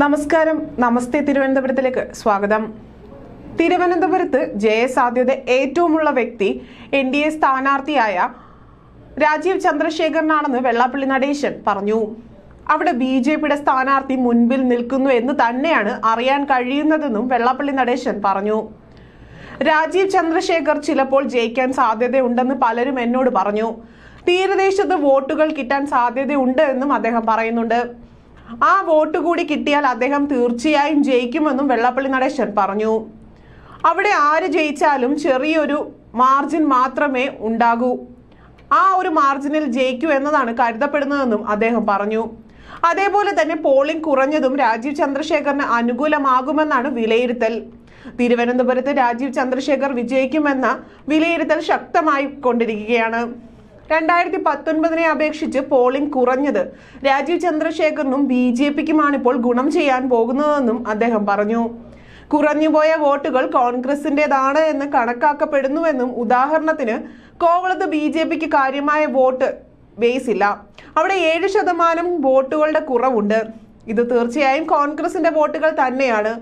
നമസ്കാരം. നമസ്തേ തിരുവനന്തപുരത്തിലേക്ക് സ്വാഗതം. തിരുവനന്തപുരത്ത് ജയസാധ്യത ഏറ്റവുമുള്ള വ്യക്തി എൻ ഡി എ സ്ഥാനാർത്ഥിയായ രാജീവ് ചന്ദ്രശേഖരനാണെന്ന് വെള്ളാപ്പള്ളി നടേശൻ പറഞ്ഞു. അവിടെ ബി ജെ പിയുടെ സ്ഥാനാർത്ഥി മുൻപിൽ നിൽക്കുന്നു എന്ന് തന്നെയാണ് അറിയാൻ കഴിയുന്നതെന്നും വെള്ളാപ്പള്ളി നടേശൻ പറഞ്ഞു. രാജീവ് ചന്ദ്രശേഖർ ചിലപ്പോൾ ജയിക്കാൻ സാധ്യതയുണ്ടെന്ന് പലരും എന്നോട് പറഞ്ഞു. തീരദേശത്ത് വോട്ടുകൾ കിട്ടാൻ സാധ്യതയുണ്ട് എന്നും അദ്ദേഹം പറയുന്നുണ്ട്. ആ വോട്ട് കൂടി കിട്ടിയാൽ അദ്ദേഹം തീർച്ചയായും ജയിക്കുമെന്നും വെള്ളാപ്പള്ളി നടേശൻ പറഞ്ഞു. അവിടെ ആര് ജയിച്ചാലും ചെറിയൊരു മാർജിൻ മാത്രമേ ഉണ്ടാകൂ. ആ ഒരു മാർജിനിൽ ജയിക്കൂ എന്നതാണ് കരുതപ്പെടുന്നതെന്നും അദ്ദേഹം പറഞ്ഞു. അതേപോലെ തന്നെ പോളിംഗ് കുറഞ്ഞതും രാജീവ് ചന്ദ്രശേഖറിന് അനുകൂലമാകുമെന്നാണ് വിലയിരുത്തൽ. തിരുവനന്തപുരത്ത് രാജീവ് ചന്ദ്രശേഖർ വിജയിക്കുമെന്ന വിലയിരുത്തൽ ശക്തമായി കൊണ്ടിരിക്കുകയാണ്. രണ്ടായിരത്തി പത്തൊൻപതിനെ അപേക്ഷിച്ച് പോളിംഗ് കുറഞ്ഞത്. രാജീവ് ചന്ദ്രശേഖറിനും ബി ജെ പിക്കുമാണ് ഇപ്പോൾ ഗുണം ചെയ്യാൻ പോകുന്നതെന്നും അദ്ദേഹം പറഞ്ഞു. കുറഞ്ഞുപോയ വോട്ടുകൾ കോൺഗ്രസിന്റെതാണ് എന്ന് കണക്കാക്കപ്പെടുന്നുവെന്നും ഉദാഹരണത്തിന് കോവളത്ത് ബി ജെ പിക്ക് കാര്യമായ വോട്ട് ബേസ് ഇല്ല. അവിടെ ഏഴ് ശതമാനം വോട്ടുകളുടെ കുറവുണ്ട്. ഇത് തീർച്ചയായും കോൺഗ്രസിന്റെ വോട്ടുകൾ തന്നെയാണ്.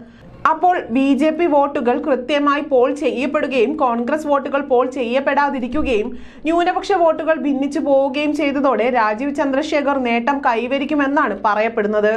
അപ്പോൾ ബി ജെ പി വോട്ടുകൾ കൃത്യമായി പോൾ ചെയ്യപ്പെടുകയും കോൺഗ്രസ് വോട്ടുകൾ പോൾ ചെയ്യപ്പെടാതിരിക്കുകയും ന്യൂനപക്ഷ വോട്ടുകൾ ഭിന്നിച്ചു പോവുകയും ചെയ്തതോടെ രാജീവ് ചന്ദ്രശേഖർ നേട്ടം കൈവരിക്കുമെന്നാണ് പറയപ്പെടുന്നത്.